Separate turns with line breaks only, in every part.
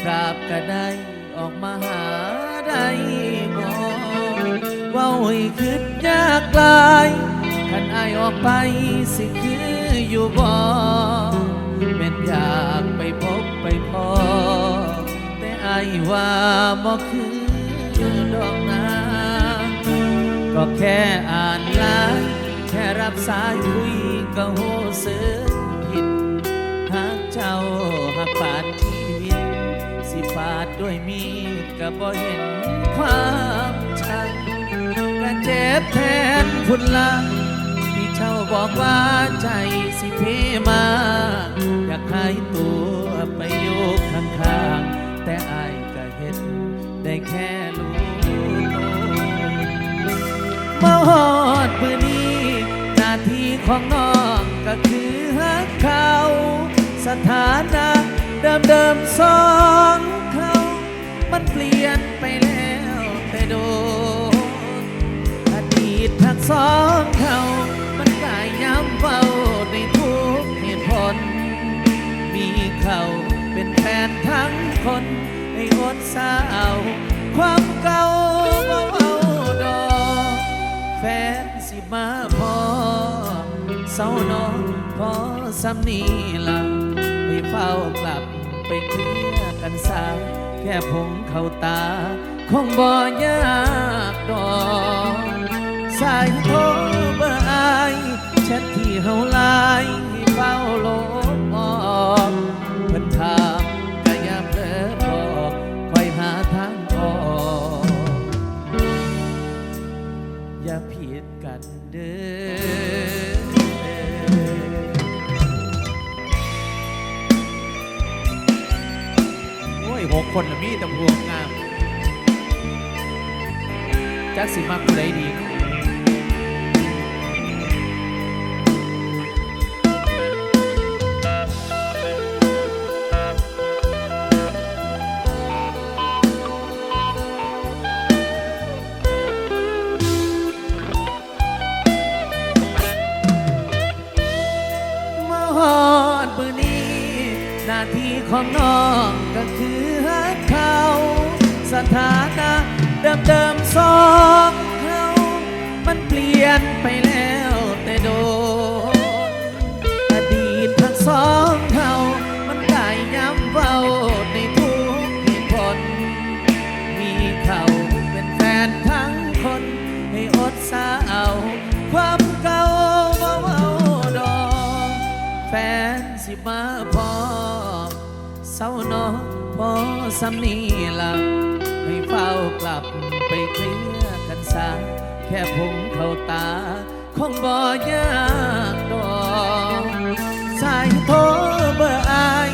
ให้กราบก็ได้ออกมาหาได้บ่ว่าให้คิดยากหลายคันไอออกไปสิคืออยู่บ่แม่นอยากไปพบไปพอ แต่ไอว่าบ่คือดอกนาก็แค่อ่านไลน์แค่รับสายคุยก็โหสึก ด้วยมีดก็บ่เห็นความชังก็เจ็บแทนคุณละที่เจ้าบอกว่าใจสิเพมา อยากหายตัวไปอยู่ข้างๆ แต่อายก็เห็นได้แค่รู้มาหอดมือนี้หน้าที่ของน้องก็คือหักเขา สถานะเดิมเดิมๆสอง มันเปลี่ยนไปแล้วแต่โดนอดีตทั้งสองเขามันกลายย้ำเฝ้าในทุกเหตุผล มีเขาเป็นแฟนทั้งคนให้อดสาวความเก่าเบาเอาดอกแฟนสิมาพอเศร้านอนพอสำนีละให้เฝ้ากลับไปเคลียร์กันสาว แค่ผงเข้าตา คงบ่ยากดอกสายโทรเบอร์ไอแชทที่เฮาไลน์เฝ้าโล คน
ละมีแต่พวงงามจักสิมา
กผู้ใดดี สำนีละให้เฝ้ากลับไปเคลียร์กันซะแค่พงเข้าตา คงบ่ยากดอกสายโทรเบอร์อาย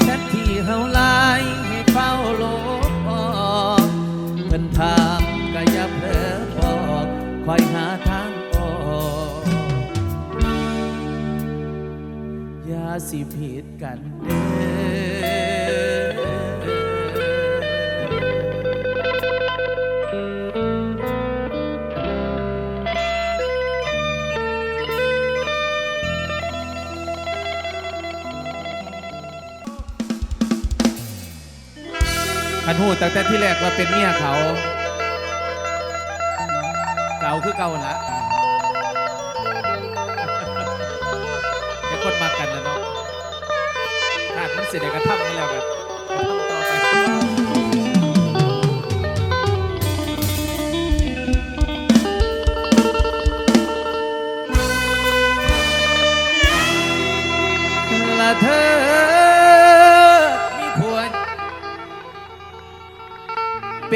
แชทที่เฮาไลน์ให้เฝ้าลบออกเพิ่นถามก็อย่าเผลอบอกคอยหาทางออกอย่าสิผิดกันเด้อ
หูตั้งแต่ที่แรกว่าเป็นเมียเขาเก่าคือเก่าละเดี๋ยวคนมากันนะเนาะขาดมันเสียดกระท่ำนี่แล้วกัน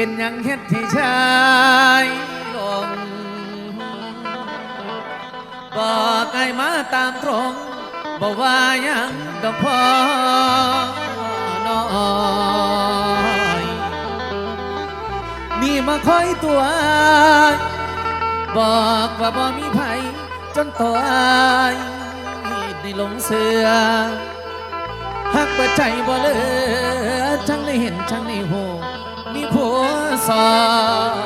เป็นยังเฮ็ดให้ชายหลงบอกไอ้มาตามตรงบอกว่ายังดอกพอน้อยนี่มาคอยตัว บอกว่าบ่มีไผจนตัวอายได้หลงเสือหักเปิดใจบ่เลือทั้งได้เห็นทั้งได้หู มีผัวสอ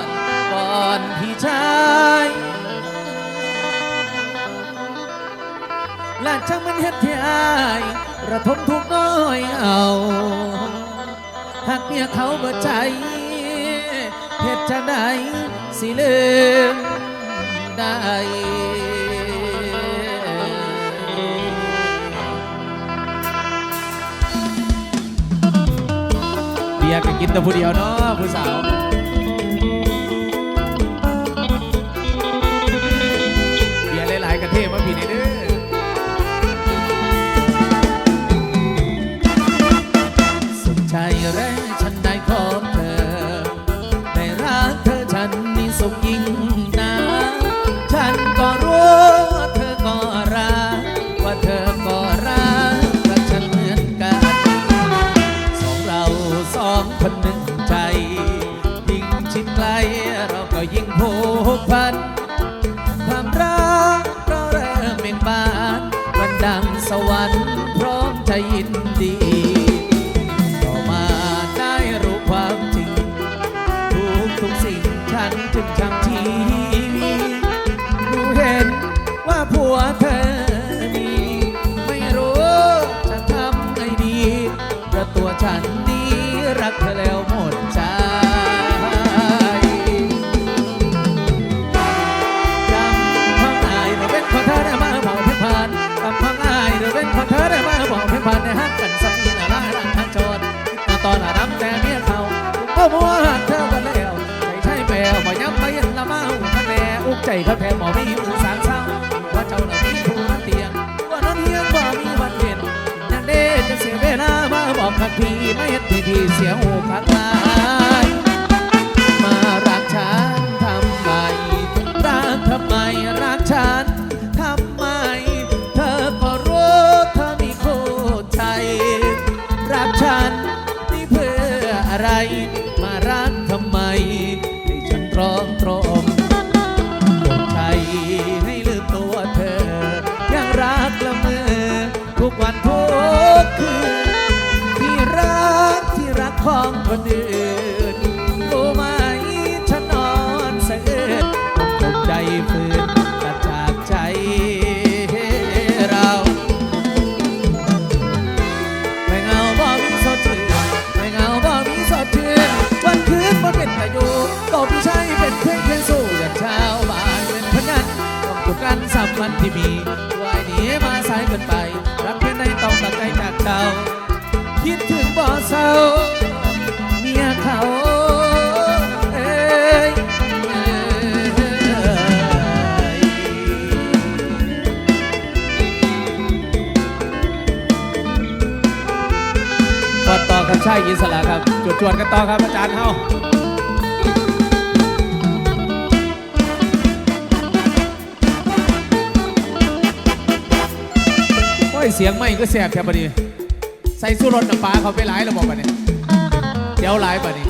นก่อนพี่ชายหลานช่างมันเฮ็ดที่อายระทมทุกน้อยเอาหากเมียเขาเบื่อใจเฮ็ดจะไหนสิลืมได้
บียร์ก็กินแต่ผู้เดียวเนาะผู้สาว พ
ร้อมใจยิน ก็มัวหักเธอกันแล้วใจใช่แปลว่าย้ำไปยันละมาอุกคะแนอุกใจเขาแทนหมอมีมือสางเศร้าว่าเจ้าเรามีผู้นั้นเตียงว่านั้นเฮียงบ่มีวันเห็นยังเด้จะเสียเวลามาบอกคักพี่ไม่เห็นทีทีเสียหูคักมา กวันทุกคืนที่รักที่รักของคนอื่นรู้ไหมฉันนอนสะอื้นคงใจฝืนกระจากใจเราไม่เหงาบ่มีสดชื่นไม่เหงาบ่มีสดชื่นวันคืนบ่เป็นประโยชน์ก็พี่ชายเป็นเพื่อนเพื่อนสู้อย่างชาวบ้านเป็นพนันต้องถูกกันสัมพันธ์ที่มีวายหนีมา เศร้าเมียเขาเอ้ยเอ้ยพอต่อกับชายอิสระครับจุดจวนกันต่อครับอาจารย์เฮาโอ้ยเสียงไม่ก็แสบแค่พอดี ใส่สู้รถน้ำปลาเขาไปหลายระบบป่ะเนี่ยเดี๋ยวหลายป่ะนี่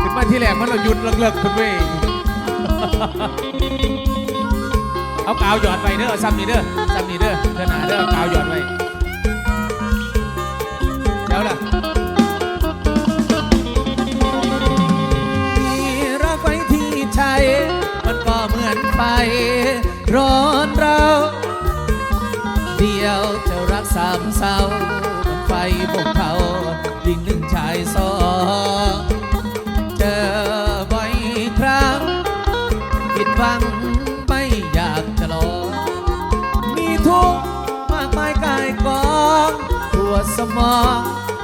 ขึ้นมาที่แรกมันเราหยุดเลิกๆคุณเว้ยเอากาวหยอดไปเด้อซ้ำนี่เด้อซ้ำนี่เด้อเด้อหนาเด้อกาวหยอดไว้เดี๋ยวล่ะมีรักไว้ที่ใจมันก็เหมือนไฟร้อน มอง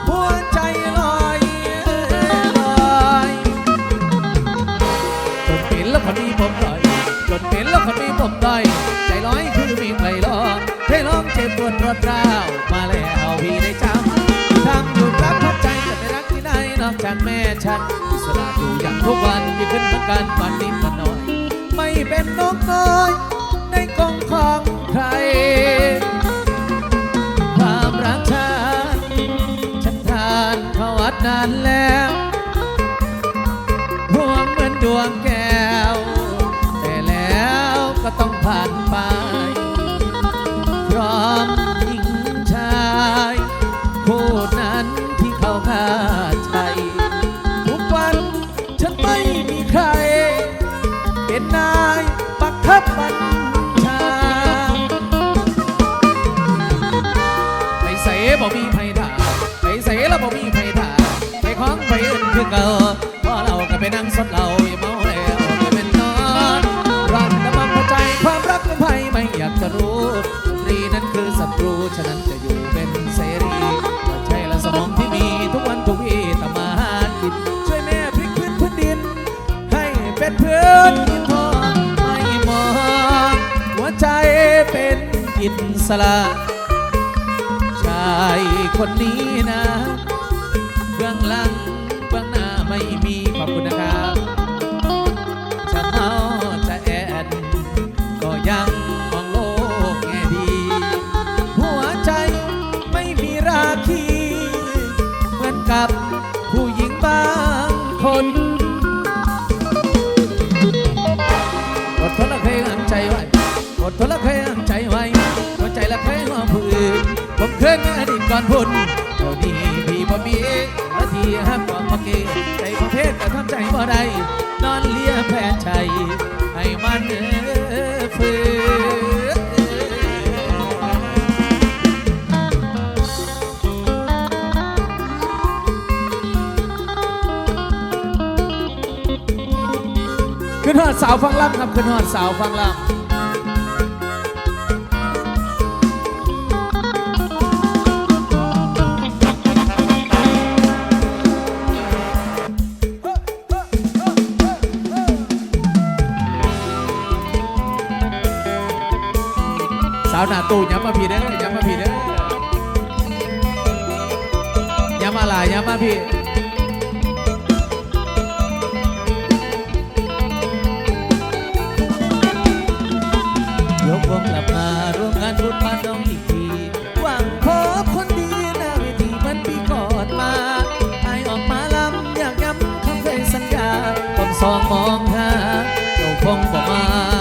หัวใจลอยลอยจนเป็นแล้วคนนี้ผมลอยจนเป็นแล้วคนนี้ผมลอยใจลอยคือมีใครลองให้ลองเจ็บปวดรวดร้าวมาแล้วพี่ได้จำทำอยู่กับทับใจจะไม่รักที่ไหนนอกจากแม่ฉันสระอยู่อย่างทุกวันมีขึ้นเหมือนกันวันนิดวันหน่อย ไม่เป็นนกน้อย นานแล้วห่วงเหมือนดวงแก้ว แต่แล้วก็ต้องผ่านไป สดเราอย่าเมาแล้วก็เป็นนอนรักแต่ความเข้าใจความรักเป็นภัยไม่อยากจะรู้ดนตรีนั้นคือศัตรูฉะนั้นจะอยู่เป็นเสรีหัวใจและสมองที่มีทุกวันทุกวี่ทำมาหากินช่วยแม่พลิกพื้นพื้นดิน ให้เป็นพื้นดินทองไม่มองหัวใจเป็นอิสระชายคนนี้นะ เคยในอดีตก่อนพุ่นเท่านี้พี่บ่มีและที่ห้ามบอกมาเกใจประเภทก็ทำใจบ่ได้นอนเลียแพ้ใจให้มันเออฝืนขึ้นหอดสาวฟังล่ำครับขึ้นหอดสาวฟังล่ำาวหน้าตู้ย้ำมาพี่เด้อย้ำมาพี่เด้อย้ำมาลายย้ำมาพี่ยกวงกลับมาร่วมงานบุญบ้านน้องอีกทีหวังพบคนดีหน้าเวทีมันปีก่อนมาไอออกมาลำอยากย้ำคำเคยสัญญาผมสองมองหาเจ้าคงบอกมา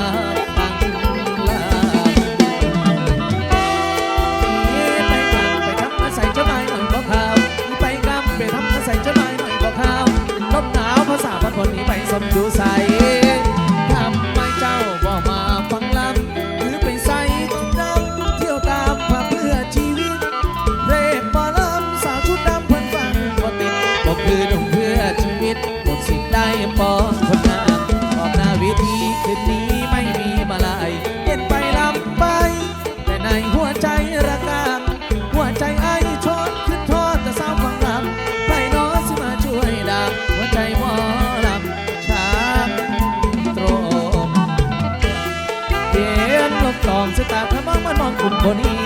สตาพระมองมันมองกลุ่มบนี้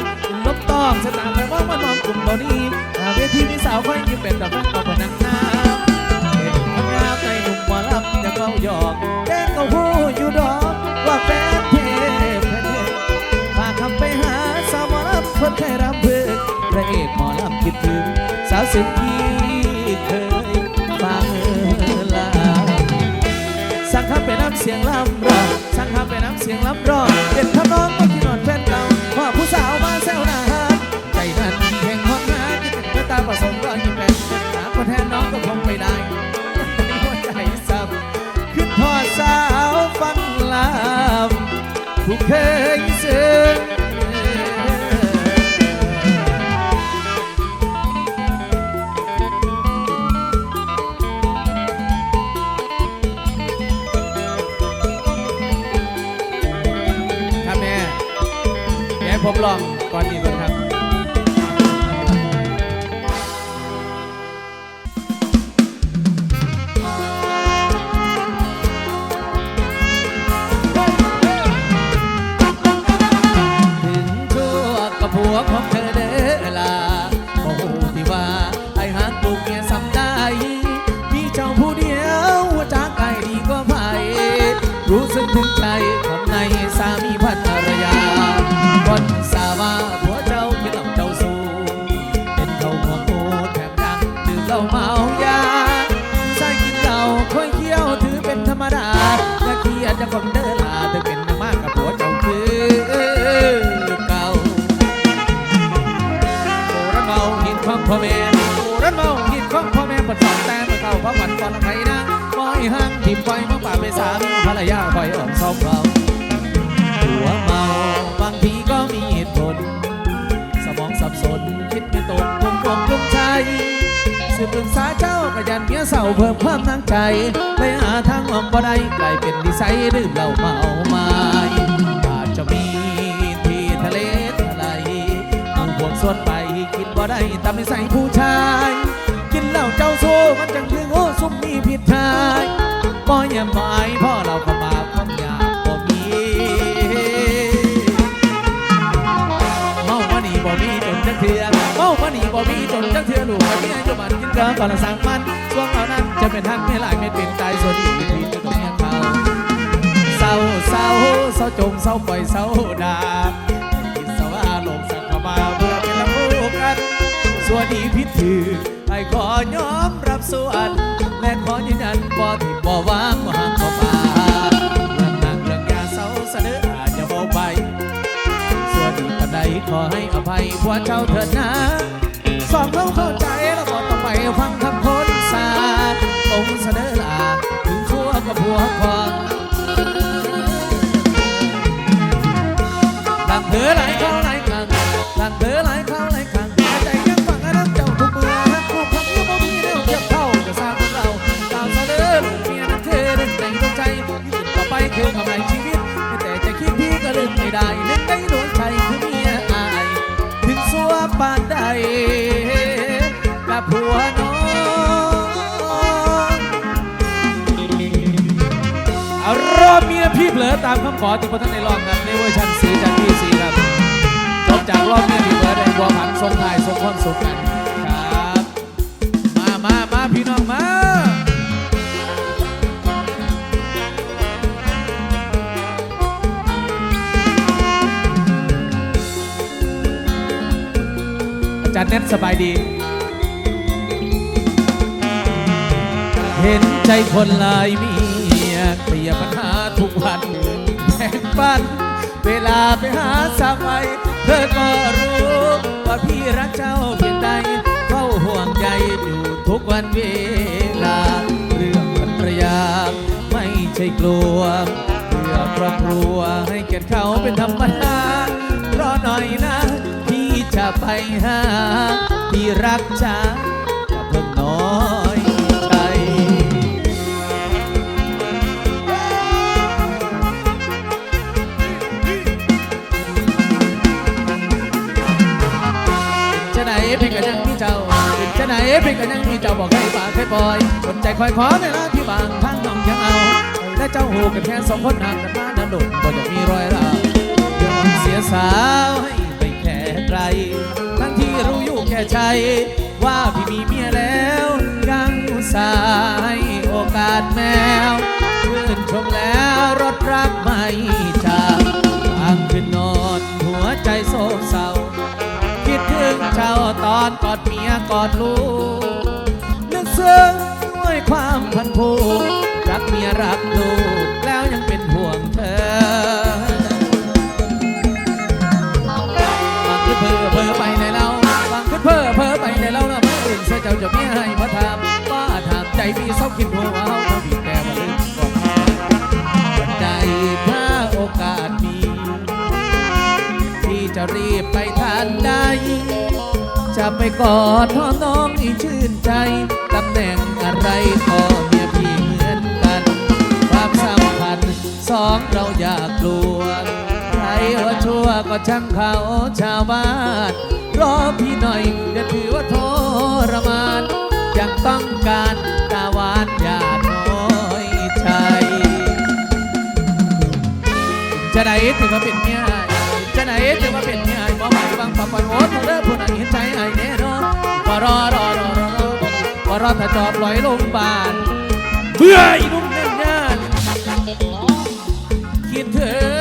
ลบตองสตาพระมองมันมองกลุ่มบนี้หน้าเวทีมีสาวคอยยิ้มเป็นดอกไม้ต่อพนังน้ำเห็นคำงามในหนุ่มหมอลำจะเข้าหยอกแดงก็หูอยู่ดอกว่าแฟนเพลงแฟนเพลงฝากคำไปหาสาวหมอลำคนเคยรำพึกพระเอกหมอลำคิดถึงสาวสิงที่เคยฟังลาสั่งข้าไปน้ำเสียงลำร้องสั่งข้าไปน้ำเสียงลำร้อ เดี๋ยวให้ผมลอง พ่อแม่โอ้ระเมาหินของพ่อแม่ปดสอนแต่เมื่อเข้าพระวันก่อนใครนะปล่อยห้างทิมปล่อยมาป่าไปสามภรรยาปล่อยอ่อนซอมเราหัวเมาบางทีก็มีเหตุผล สมองสับสนคิดไม่ตกลมกลมกลมใจสสิปรึกษาเจ้าก็ยันเมียเศร้าเพิ่มความตั้งใจเลยหาทางออกบ่ได้กลายเป็นนิสัยดื่มเหล้าเมาไม้อาจจะมีที่ทะเลทลายผู้บวกส่วนไป บ่ได้ตามนิสัยผู้ชาย กินเหล้าเจ้าสู้มันจังถึงโอ้ซุ่มมีผิดทายบ่อยังหมายพ่อเราเข้ามาความอยากบ่มีเมามานี่บ่มีจนจักเทื่อเมามานี่บ่มีจนจักเทื่อลูกมาเมียอยู่บ้านกินเกลือก่อนละสั่งมันช่วงเหล่านั้นจะเป็นทางไม่หลายเม็ดเป็นตายส่วนอีกทีจะต้องเมียเขาเศร้าเศร้าเศร้าจงเศร้าปล่อยเศร้าดา ส่วนดีพิถือให้ขอยอมรับส่วนและขอยืนยันบ่ที่บ่วางบ่ห่างบ่ปาเรื่องหนักเรื่องยาเศร้าเสนออาจจะเบาไป ส่วนอีกปันใดขอให้อภัยผัวเจ้าเถิดนะสองเราเข้าใจแล้ว พี่เผลอตามคำขอที่พระท่านได้องครับในเวอร์ชันสีจากพี่สีครับจบจากรอบเมียพี่เผลอได้บัวผันทรงไทยทรงความสุขกันครับ มามามาพี่น้องมาจารย์แนทสบายดี เห็นใจคนหลายมียเคลียร์ปัญหา ทุกวันแบ่งปัน เวลาไปหาสาวไปเธอก็รู้ ว่าพี่รักเจ้าเพียงใดเฝ้าห่วงใยอยู่ทุกวันเวลา เรื่องภรรยาไม่ใช่กลัวเพื่อครอบครัวให้เกียรติเขาเป็นธรรมดารอหน่อยนะ พี่จะไปหา พี่รักจ้า เพียงกันยังมีเจ้าบอกให้ฝากให้ปล่อยสนใจคอยขอในร้านที่บางทางน้องยังเอา และเจ้าหูกันแค่สองคนนางกันมาดันดุดก็จะมีรอยร้าวเดี๋ยวเสียสาวให้ไปแค่ไกลทั้งที่รู้อยู่แค่ใจ ว่าพี่มีเมียแล้วยังสาห์ให้โอกาสแมวชื่นชมแล้วรถรักไม่จากทางขึ้นนอนหัวใจโศกเศร้าคิดถึงเจ้าตอนกอด กอดลูกนึกซึ้งด้วยความพันผูกรักเมียรักลูกแล้วยังเป็นห่วงเธอบางคือเพ้อเพ้อไปในเราบางคือเพ้อเพ้อไปในเราแล้วเมื่ออื่นเสียเจ้าจะเมียให้มาถามว่าถามใจพี่เศร้าคิดหัวว่าเฮาเท่าพี่แต่มาลืมก่อนใดถ้าโอกาสมีที่จะรีบไป ไปกอดทอน้องอีชื่นใจตำแหน่งอะไรก็เมียพี่เหมือนกัน ความสัมพันธ์สองเราอยากลัวใครว่าชั่วก็ช่างเขาชาวบ้านรอพี่หน่อยอย่าถือว่าทรมานยังต้องการตาหวานอย่าน้อยใจจะได้ถือว่าเป็นเมีย ว่ารอดถ้าจอบลอยลงบานเบื่ออีนุ่มแน่นงานคิดเธอ